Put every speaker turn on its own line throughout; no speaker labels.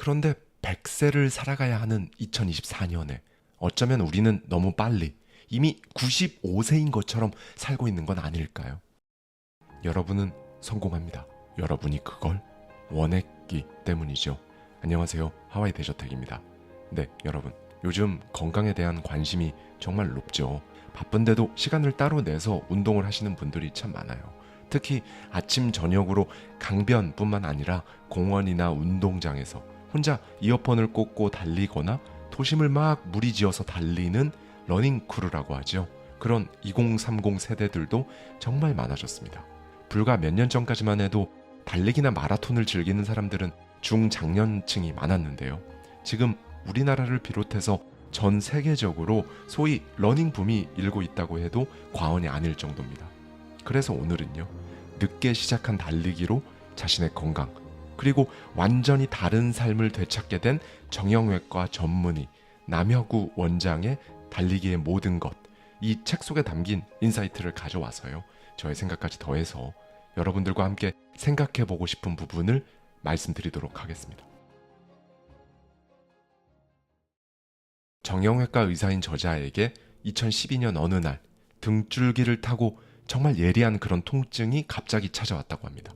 그런데 100세를 살아가야 하는 2024년에 어쩌면 우리는 너무 빨리 이미 95세인 것처럼 살고 있는 건 아닐까요? 여러분은 성공합니다. 여러분이 그걸 원했기 때문이죠. 안녕하세요. 하와이 대저택입니다. 네, 여러분. 요즘 건강에 대한 관심이 정말 높죠. 바쁜데도 시간을 따로 내서 운동을 하시는 분들이 참 많아요. 특히 아침, 저녁으로 강변뿐만 아니라 공원이나 운동장에서 혼자 이어폰을 꽂고 달리거나 도심을 막 무리지어서 달리는 러닝 크루라고 하죠. 그런 2030 세대들도 정말 많아졌습니다. 불과 몇 년 전까지만 해도 달리기나 마라톤을 즐기는 사람들은 중장년층이 많았는데요. 지금 우리나라를 비롯해서 전 세계적으로 소위 러닝 붐이 일고 있다고 해도 과언이 아닐 정도입니다. 그래서 오늘은요. 늦게 시작한 달리기로 자신의 건강 그리고 완전히 다른 삶을 되찾게 된 정형외과 전문의 남혁우 원장의 달리기의 모든 것 이 책 속에 담긴 인사이트를 가져와서요. 저의 생각까지 더해서 여러분들과 함께 생각해 보고 싶은 부분을 말씀드리도록 하겠습니다. 정형외과 의사인 저자에게 2012년 어느 날 등줄기를 타고 정말 예리한 그런 통증이 갑자기 찾아왔다고 합니다.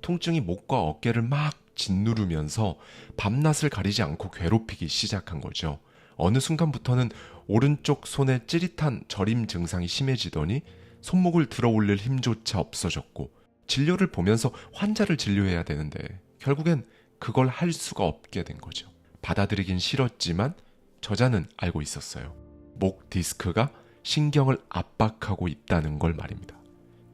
통증이 목과 어깨를 막 짓누르면서 밤낮을 가리지 않고 괴롭히기 시작한 거죠. 어느 순간부터는 오른쪽 손에 찌릿한 저림 증상이 심해지더니 손목을 들어 올릴 힘조차 없어졌고 진료를 보면서 환자를 진료해야 되는데 결국엔 그걸 할 수가 없게 된 거죠. 받아들이긴 싫었지만 저자는 알고 있었어요. 목 디스크가 신경을 압박하고 있다는 걸 말입니다.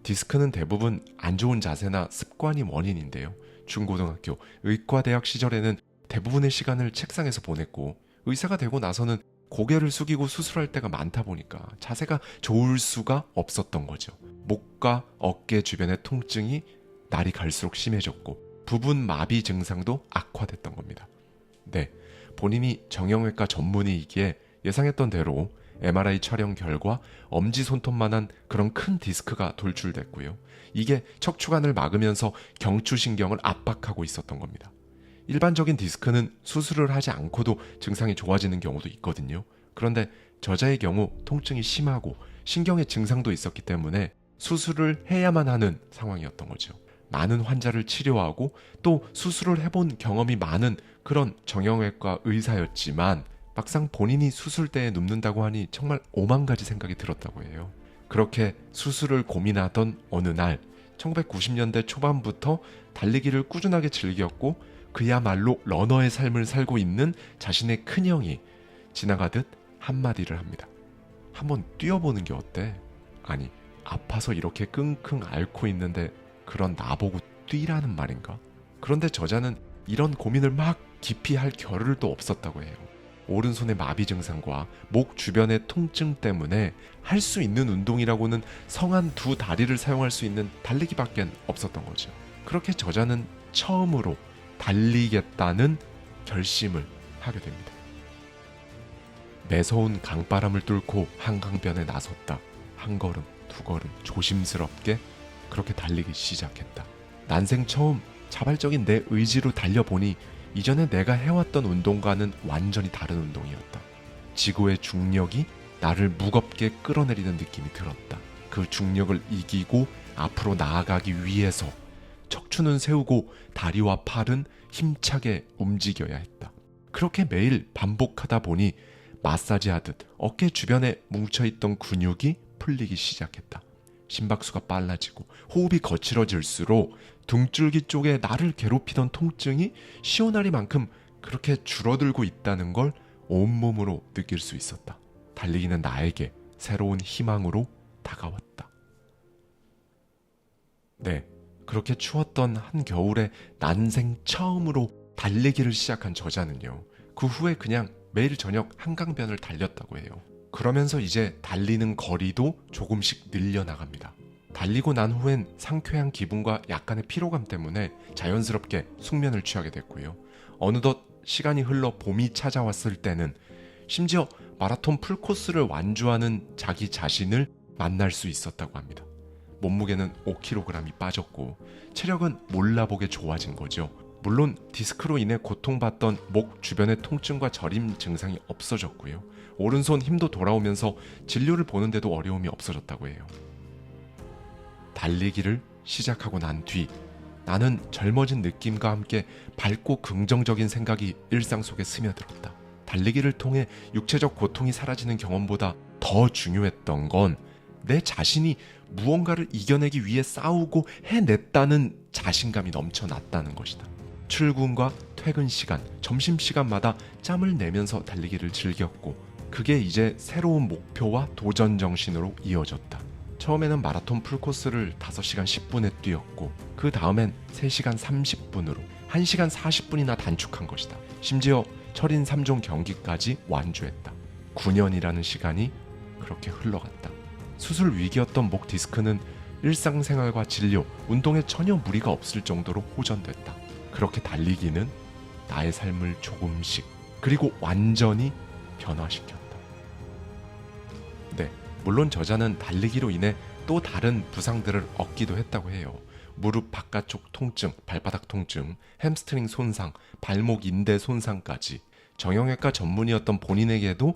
디스크는 대부분 안 좋은 자세나 습관이 원인인데요. 중고등학교, 의과대학 시절에는 대부분의 시간을 책상에서 보냈고 의사가 되고 나서는 고개를 숙이고 수술할 때가 많다 보니까 자세가 좋을 수가 없었던 거죠. 목과 어깨 주변의 통증이 날이 갈수록 심해졌고 부분 마비 증상도 악화됐던 겁니다. 네. 본인이 정형외과 전문의이기에 예상했던 대로 MRI 촬영 결과 엄지 손톱만한 그런 큰 디스크가 돌출됐고요. 이게 척추관을 막으면서 경추신경을 압박하고 있었던 겁니다. 일반적인 디스크는 수술을 하지 않고도 증상이 좋아지는 경우도 있거든요. 그런데 저자의 경우 통증이 심하고 신경의 증상도 있었기 때문에 수술을 해야만 하는 상황이었던 거죠. 많은 환자를 치료하고 또 수술을 해본 경험이 많은 그런 정형외과 의사였지만 막상 본인이 수술대에 눕는다고 하니 정말 오만 가지 생각이 들었다고 해요. 그렇게 수술을 고민하던 어느 날 1990년대 초반부터 달리기를 꾸준하게 즐겼고 그야말로 러너의 삶을 살고 있는 자신의 큰형이 지나가듯 한마디를 합니다. 한번 뛰어보는 게 어때? 아니, 아파서 이렇게 끙끙 앓고 있는데 그런 나보고 뛰라는 말인가? 그런데 저자는 이런 고민을 막 깊이 할 겨를도 없었다고 해요. 오른손의 마비 증상과 목 주변의 통증 때문에 할 수 있는 운동이라고는 성한 두 다리를 사용할 수 있는 달리기밖엔 없었던 거죠. 그렇게 저자는 처음으로 달리겠다는 결심을 하게 됩니다. 매서운 강바람을 뚫고 한강변에 나섰다. 한 걸음, 두 걸음 조심스럽게 그렇게 달리기 시작했다. 난생 처음 자발적인 내 의지로 달려보니 이전에 내가 해왔던 운동과는 완전히 다른 운동이었다. 지구의 중력이 나를 무겁게 끌어내리는 느낌이 들었다. 그 중력을 이기고 앞으로 나아가기 위해서 척추는 세우고 다리와 팔은 힘차게 움직여야 했다. 그렇게 매일 반복하다 보니 마사지 하듯 어깨 주변에 뭉쳐있던 근육이 풀리기 시작했다. 심박수가 빨라지고 호흡이 거칠어질수록 등줄기 쪽에 나를 괴롭히던 통증이 시원하리만큼 그렇게 줄어들고 있다는 걸 온몸으로 느낄 수 있었다. 달리기는 나에게 새로운 희망으로 다가왔다. 네, 그렇게 추웠던 한 겨울에 난생 처음으로 달리기를 시작한 저자는요. 그 후에 그냥 매일 저녁 한강변을 달렸다고 해요. 그러면서 이제 달리는 거리도 조금씩 늘려나갑니다. 달리고 난 후엔 상쾌한 기분과 약간의 피로감 때문에 자연스럽게 숙면을 취하게 됐고요. 어느덧 시간이 흘러 봄이 찾아왔을 때는 심지어 마라톤 풀코스를 완주하는 자기 자신을 만날 수 있었다고 합니다. 몸무게는 5kg이 빠졌고 체력은 몰라보게 좋아진 거죠. 물론 디스크로 인해 고통받던 목 주변의 통증과 저림 증상이 없어졌고요. 오른손 힘도 돌아오면서 진료를 보는데도 어려움이 없어졌다고 해요. 달리기를 시작하고 난 뒤 나는 젊어진 느낌과 함께 밝고 긍정적인 생각이 일상 속에 스며들었다. 달리기를 통해 육체적 고통이 사라지는 경험보다 더 중요했던 건 내 자신이 무언가를 이겨내기 위해 싸우고 해냈다는 자신감이 넘쳐났다는 것이다. 출근과 퇴근 시간, 점심 시간마다 짬을 내면서 달리기를 즐겼고 그게 이제 새로운 목표와 도전 정신으로 이어졌다. 처음에는 마라톤 풀코스를 5시간 10분에 뛰었고 그 다음엔 3시간 30분으로 1시간 40분이나 단축한 것이다. 심지어 철인 3종 경기까지 완주했다. 9년이라는 시간이 그렇게 흘러갔다. 수술 위기였던 목 디스크는 일상생활과 진료, 운동에 전혀 무리가 없을 정도로 호전됐다. 그렇게 달리기는 나의 삶을 조금씩 그리고 완전히 변화시켰다. 네, 물론 저자는 달리기로 인해 또 다른 부상들을 얻기도 했다고 해요. 무릎 바깥쪽 통증, 발바닥 통증, 햄스트링 손상, 발목 인대 손상까지 정형외과 전문의였던 본인에게도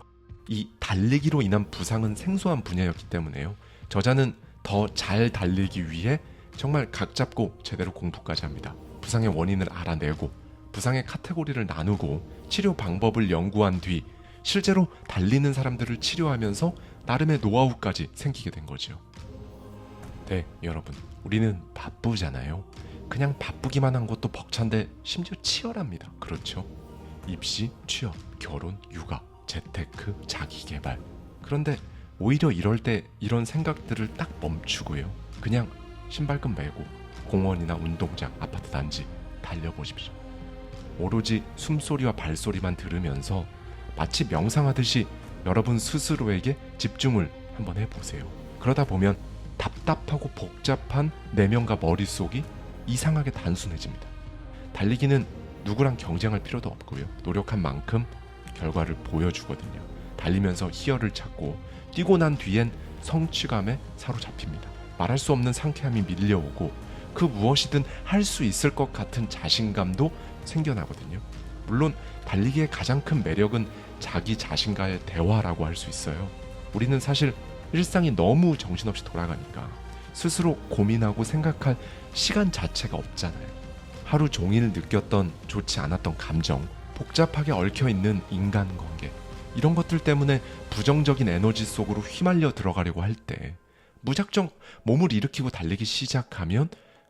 이 달리기로 인한 부상은 생소한 분야였기 때문에요. 저자는 더 잘 달리기 위해 정말 각 잡고 제대로 공부까지 합니다. 부상의 원인을 알아내고 부상의 카테고리를 나누고 치료 방법을 연구한 뒤 실제로 달리는 사람들을 치료하면서 나름의 노하우까지 생기게 된 거죠. 네, 여러분. 우리는 바쁘잖아요. 그냥 바쁘기만 한 것도 벅찬데 심지어 치열합니다. 그렇죠? 입시, 취업, 결혼, 육아, 재테크, 자기 개발. 그런데 오히려 이럴 때 이런 생각들을 딱 멈추고요. 그냥 신발끈 매고 공원이나 운동장, 아파트 단지 달려보십시오. 오로지 숨소리와 발소리만 들으면서 마치 명상하듯이 여러분 스스로에게 집중을 한번 해보세요. 그러다 보면 답답하고 복잡한 내면과 머릿속이 이상하게 단순해집니다. 달리기는 누구랑 경쟁할 필요도 없고요. 노력한 만큼 결과를 보여주거든요. 달리면서 희열을 찾고 뛰고 난 뒤엔 성취감에 사로잡힙니다. 말할 수 없는 상쾌함이 밀려오고 그 무엇이든 할 수 있을 것 같은 자신감도 생겨나거든요. 물론 달리기의 가장 큰 매력은 자기 자신과의 대화라고 할 수 있어요. 우리는 사실 일상이 너무 정신없이 돌아가니까 스스로 고민하고 생각할 시간 자체가 없잖아요. 하루 종일 느꼈던 좋지 않았던 감정, 복잡하게 얽혀 있는 인간 관계, 이런 것들 때문에 부정적인 에너지 속으로 휘말려 들어가려고 할 때 무작정 몸을 일으키고 달리기 시작하면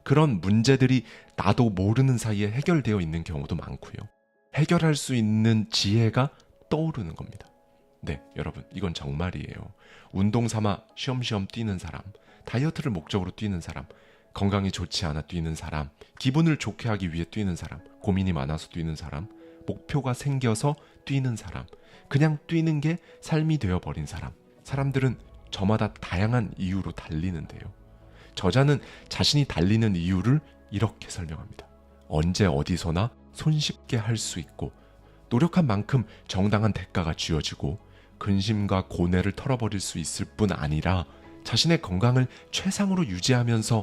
그런 문제들이 나도 모르는 사이에 해결되어 있는 경우도 많고요. 해결할 수 있는 지혜가 떠오르는 겁니다. 네, 여러분, 이건 정말이에요. 운동 삼아 쉬엄쉬엄 뛰는 사람, 다이어트를 목적으로 뛰는 사람, 건강이 좋지 않아 뛰는 사람, 기분을 좋게 하기 위해 뛰는 사람, 고민이 많아서 뛰는 사람, 목표가 생겨서 뛰는 사람, 그냥 뛰는 게 삶이 되어버린 사람. 사람들은 저마다 다양한 이유로 달리는데요. 저자는 자신이 달리는 이유를 이렇게 설명합니다. 언제 어디서나 손쉽게 할 수 있고, 노력한 만큼 정당한 대가가 쥐어지고, 근심과 고뇌를 털어버릴 수 있을 뿐 아니라 자신의 건강을 최상으로 유지하면서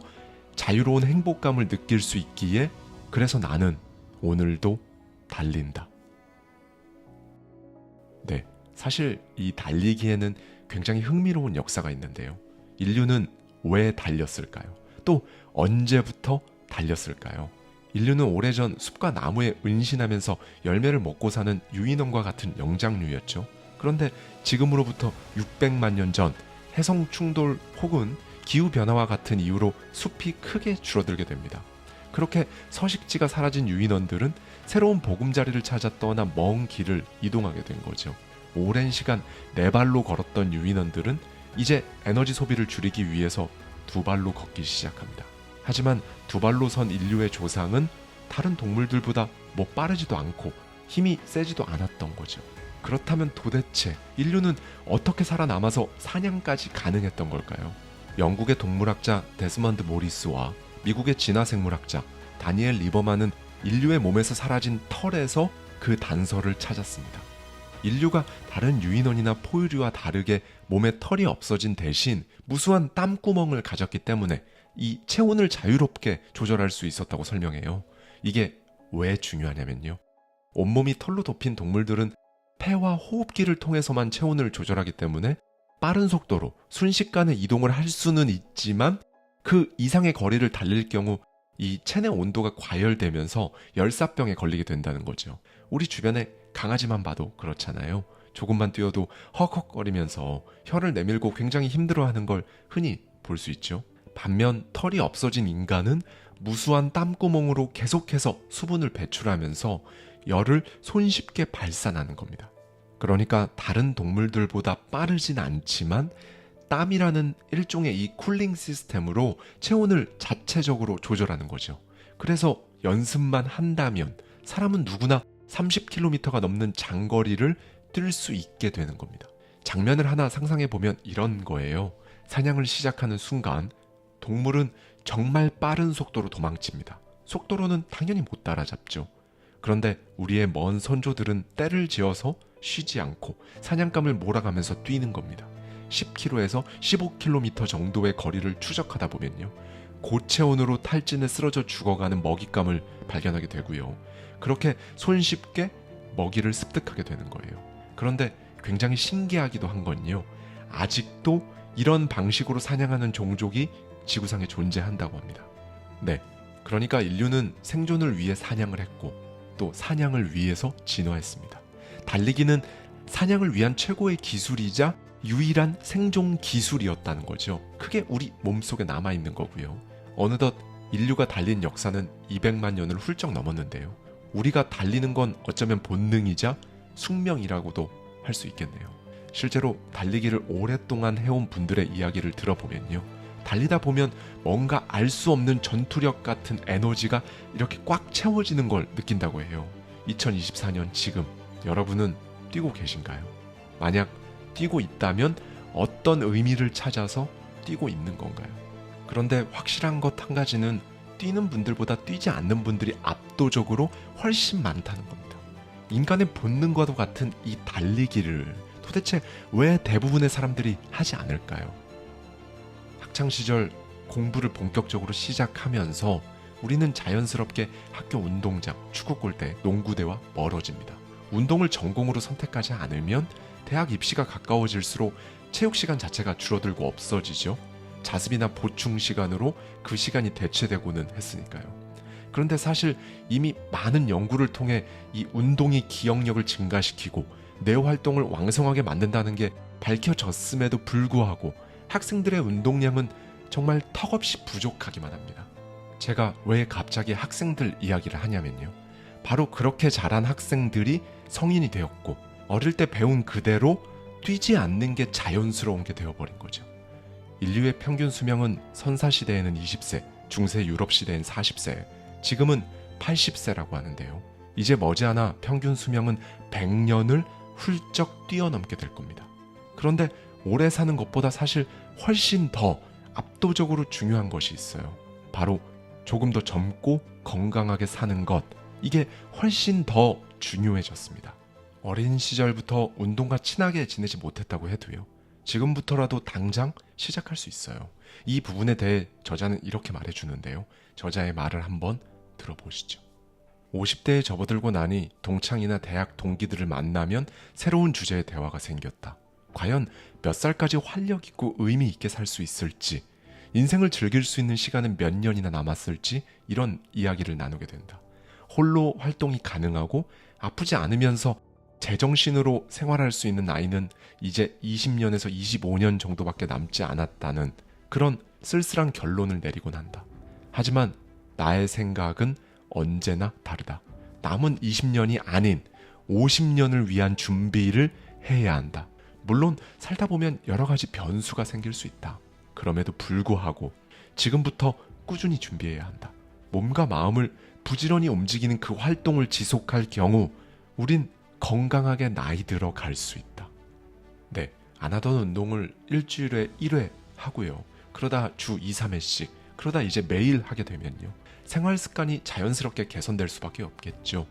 자유로운 행복감을 느낄 수 있기에 그래서 나는 오늘도 달린다. 네, 사실 이 달리기에는 굉장히 흥미로운 역사가 있는데요. 인류는 왜 달렸을까요? 또 언제부터 달렸을까요? 인류는 오래전 숲과 나무에 은신하면서 열매를 먹고 사는 유인원과 같은 영장류였죠. 그런데 지금으로부터 600만 년 전 해성 충돌 혹은 기후 변화와 같은 이유로 숲이 크게 줄어들게 됩니다. 그렇게 서식지가 사라진 유인원들은 새로운 보금자리를 찾아 떠나 먼 길을 이동하게 된 거죠. 오랜 시간 네 발로 걸었던 유인원들은 이제 에너지 소비를 줄이기 위해서 두 발로 걷기 시작합니다. 하지만 두 발로 선 인류의 조상은 다른 동물들보다 뭐 빠르지도 않고 힘이 세지도 않았던 거죠. 그렇다면 도대체 인류는 어떻게 살아남아서 사냥까지 가능했던 걸까요? 영국의 동물학자 데스먼드 모리스와 미국의 진화생물학자 다니엘 리버만은 인류의 몸에서 사라진 털에서 그 단서를 찾았습니다. 인류가 다른 유인원이나 포유류와 다르게 몸에 털이 없어진 대신 무수한 땀구멍을 가졌기 때문에 이 체온을 자유롭게 조절할 수 있었다고 설명해요. 이게 왜 중요하냐면요. 온몸이 털로 덮인 동물들은 폐와 호흡기를 통해서만 체온을 조절하기 때문에 빠른 속도로 순식간에 이동을 할 수는 있지만 그 이상의 거리를 달릴 경우 이 체내 온도가 과열되면서 열사병에 걸리게 된다는 거죠. 우리 주변에 강아지만 봐도 그렇잖아요. 조금만 뛰어도 헉헉거리면서 혀를 내밀고 굉장히 힘들어하는 걸 흔히 볼 수 있죠. 반면 털이 없어진 인간은 무수한 땀구멍으로 계속해서 수분을 배출하면서 열을 손쉽게 발산하는 겁니다. 그러니까 다른 동물들보다 빠르진 않지만 땀이라는 일종의 이 쿨링 시스템으로 체온을 자체적으로 조절하는 거죠. 그래서 연습만 한다면 사람은 누구나 30km가 넘는 장거리를 뛸수 있게 되는 겁니다. 장면을 하나 상상해 보면 이런 거예요. 사냥을 시작하는 순간 동물은 정말 빠른 속도로 도망칩니다. 속도로는 당연히 못 따라잡죠. 그런데 우리의 먼 선조들은 때를 지어서 쉬지 않고 사냥감을 몰아가면서 뛰는 겁니다. 10km에서 15km 정도의 거리를 추적하다 보면요. 고체온으로 탈진에 쓰러져 죽어가는 먹잇감을 발견하게 되고요. 그렇게 손쉽게 먹이를 습득하게 되는 거예요. 그런데 굉장히 신기하기도 한 건요. 아직도 이런 방식으로 사냥하는 종족이 지구상에 존재한다고 합니다. 네. 그러니까 인류는 생존을 위해 사냥을 했고 또 사냥을 위해서 진화했습니다. 달리기는 사냥을 위한 최고의 기술이자 유일한 생존 기술이었다는 거죠. 그게 우리 몸속에 남아 있는 거고요. 어느덧 인류가 달린 역사는 200만 년을 훌쩍 넘었는데요. 우리가 달리는 건 어쩌면 본능이자 숙명이라고도 할 수 있겠네요. 실제로 달리기를 오랫동안 해온 분들의 이야기를 들어보면요. 달리다 보면 뭔가 알 수 없는 전투력 같은 에너지가 이렇게 꽉 채워지는 걸 느낀다고 해요. 2024년 지금 여러분은 뛰고 계신가요? 만약 뛰고 있다면 어떤 의미를 찾아서 뛰고 있는 건가요? 그런데 확실한 것 한 가지는 뛰는 분들보다 뛰지 않는 분들이 압도적으로 훨씬 많다는 겁니다. 인간의 본능과도 같은 이 달리기를 도대체 왜 대부분의 사람들이 하지 않을까요? 학창 시절 공부를 본격적으로 시작하면서 우리는 자연스럽게 학교 운동장, 축구 골대, 농구대와 멀어집니다. 운동을 전공으로 선택하지 않으면 대학 입시가 가까워질수록 체육 시간 자체가 줄어들고 없어지죠. 자습이나 보충 시간으로 그 시간이 대체되고는 했으니까요. 그런데 사실 이미 많은 연구를 통해 이 운동이 기억력을 증가시키고 뇌 활동을 왕성하게 만든다는 게 밝혀졌음에도 불구하고 학생들의 운동량은 정말 턱없이 부족하기만 합니다. 제가 왜 갑자기 학생들 이야기를 하냐면요. 바로 그렇게 자란 학생들이 성인이 되었고 어릴 때 배운 그대로 뛰지 않는 게 자연스러운 게 되어버린 거죠. 인류의 평균 수명은 선사 시대에는 20세, 중세 유럽 시대엔 40세, 지금은 80세라고 하는데요. 이제 머지않아 평균 수명은 100년을 훌쩍 뛰어넘게 될 겁니다. 그런데 오래 사는 것보다 사실 훨씬 더 압도적으로 중요한 것이 있어요. 바로 조금 더 젊고 건강하게 사는 것. 이게 훨씬 더 중요해졌습니다. 어린 시절부터 운동과 친하게 지내지 못했다고 해도요. 지금부터라도 당장 시작할 수 있어요. 이 부분에 대해 저자는 이렇게 말해주는데요. 저자의 말을 한번 들어보시죠. 50대에 접어들고 나니 동창이나 대학 동기들을 만나면 새로운 주제의 대화가 생겼다. 과연 몇 살까지 활력 있고 의미 있게 살 수 있을지, 인생을 즐길 수 있는 시간은 몇 년이나 남았을지 이런 이야기를 나누게 된다. 홀로 활동이 가능하고 아프지 않으면서 제정신으로 생활할 수 있는 나이는 이제 20년에서 25년 정도밖에 남지 않았다는 그런 쓸쓸한 결론을 내리곤 한다. 하지만 나의 생각은 언제나 다르다. 남은 20년이 아닌 50년을 위한 준비를 해야 한다. 물론 살다 보면 여러 가지 변수가 생길 수 있다. 그럼에도 불구하고 지금부터 꾸준히 준비해야 한다. 몸과 마음을 부지런히 움직이는 그 활동을 지속할 경우 우린 건강하게 나이 들어 갈 수 있다. 네, 안 하던 운동을 일주일에 1회 하고요. 그러다 주 2, 3회씩, 그러다 이제 매일 하게 되면요. 생활 습관이 자연스럽게 개선될 수밖에 없겠죠.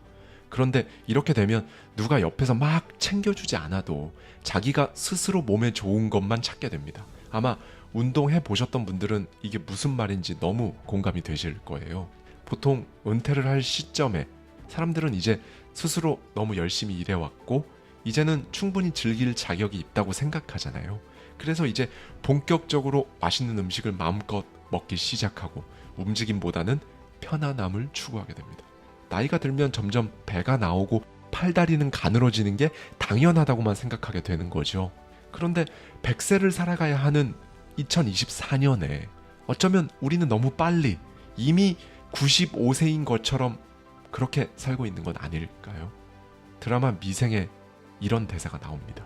그런데 이렇게 되면 누가 옆에서 막 챙겨주지 않아도 자기가 스스로 몸에 좋은 것만 찾게 됩니다. 아마 운동해 보셨던 분들은 이게 무슨 말인지 너무 공감이 되실 거예요. 보통 은퇴를 할 시점에 사람들은 이제 스스로 너무 열심히 일해왔고 이제는 충분히 즐길 자격이 있다고 생각하잖아요. 그래서 이제 본격적으로 맛있는 음식을 마음껏 먹기 시작하고 움직임보다는 편안함을 추구하게 됩니다. 나이가 들면 점점 배가 나오고 팔다리는 가늘어지는 게 당연하다고만 생각하게 되는 거죠. 그런데 100세를 살아가야 하는 2024년에 어쩌면 우리는 너무 빨리 이미 95세인 것처럼 그렇게 살고 있는 건 아닐까요? 드라마 미생에 이런 대사가 나옵니다.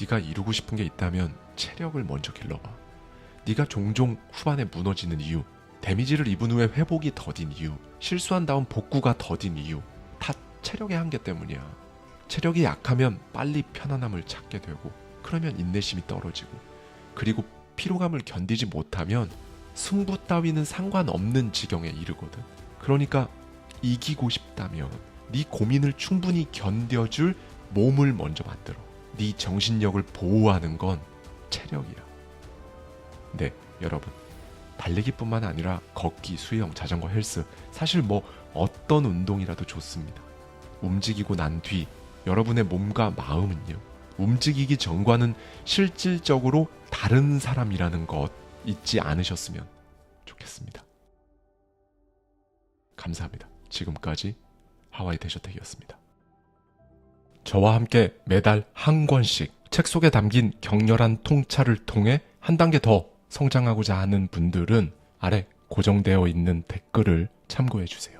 네가 이루고 싶은 게 있다면 체력을 먼저 길러봐. 네가 종종 후반에 무너지는 이유, 데미지를 입은 후에 회복이 더딘 이유, 실수한 다음 복구가 더딘 이유, 다 체력의 한계 때문이야. 체력이 약하면 빨리 편안함을 찾게 되고, 그러면 인내심이 떨어지고, 그리고 피로감을 견디지 못하면 승부 따위는 상관없는 지경에 이르거든. 그러니까 이기고 싶다면 네 고민을 충분히 견뎌줄 몸을 먼저 만들어. 네 정신력을 보호하는 건 체력이야. 네, 여러분. 달리기뿐만 아니라 걷기, 수영, 자전거, 헬스 사실 뭐 어떤 운동이라도 좋습니다. 움직이고 난 뒤 여러분의 몸과 마음은요. 움직이기 전과는 실질적으로 다른 사람이라는 것 잊지 않으셨으면 좋겠습니다. 감사합니다. 지금까지 하와이 대저택이었습니다. 저와 함께 매달 한 권씩 책 속에 담긴 격렬한 통찰을 통해 한 단계 더 성장하고자 하는 분들은 아래 고정되어 있는 댓글을 참고해 주세요.